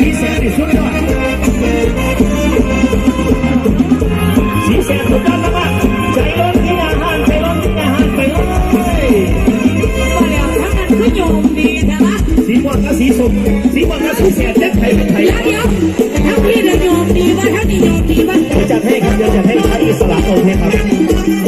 สีแสนสุดยอดสีแสนสุดยอดมากใจร้อนที่อาหารใจร้อนที่อาหารไปเลยมาแล้วทั้งนั้นก็โยมดีแต่ละสีม่วงกับสีส้มสีม่วงกับสีแสนเด็ดไทยเป็นไทยแล้วเดี๋ยวทั้งพี่เลยโยมดีว่าทั้งนี้โยมดีว่าจะให้ครับจะให้ใช้อิสระโอเคครับ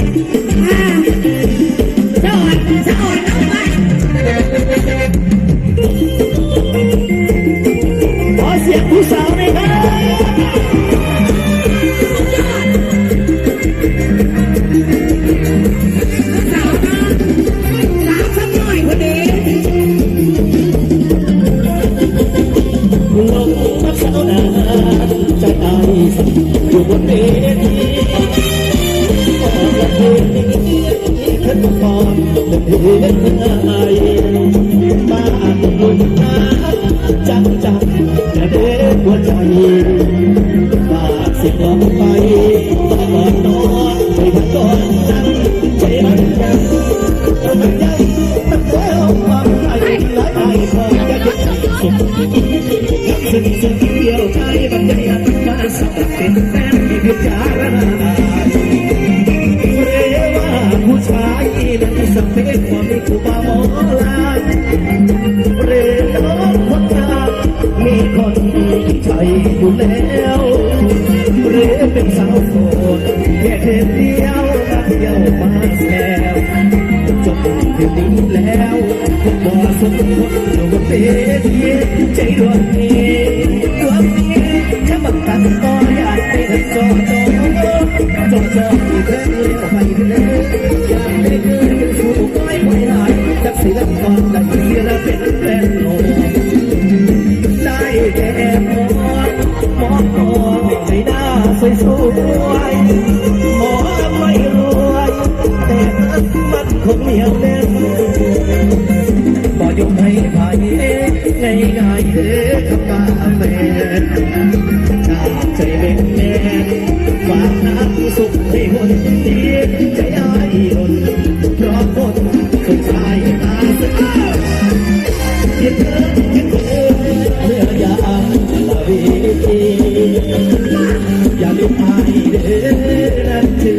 ลงรักสาวนาใจอายอยู่บนเวทีออกละเพลงนี้ขึ้นมาก่อนเดินไอบ้านลุ่มน้ำจัง ซึ่งซึ่งเดียวใจบรรยายมาสักเป็นแฟนที่พิจารณาเรว่าผู้ชายนั้นสเปคความมีผู้บ่าวลายเรน้องคนงามมีคนใจอยู่แล้วเรเป็นสาวโสดแค่เพียงเดียวมาเที่ยวมาแซวจบเพียงนี้แล้วบ่สมควรอยู่บนเวทีใจดวงนี้ ให้เธอเป็นสู่ก้อยไม่ได้จักสิลำก่อนได้เสียละเป็นแฟน อย่าลืมอายเด้อนั่นคือ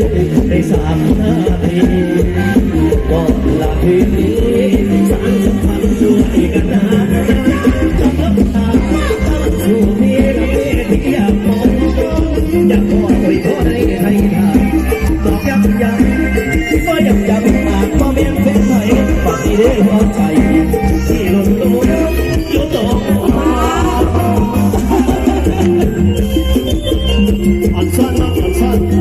ได้สามนาทีก่อนละคืนนี้สารสัมพันธ์ด้วยกันนะจะพบตาตั้งสู่มีระเวทีอยากมองอยากขอโอยขอให้ใครทำบอกย้ำย้ำว่าย้ำย้ำปากบ่แม่นเป็นไผปากที่ได้หัวใจ Fuck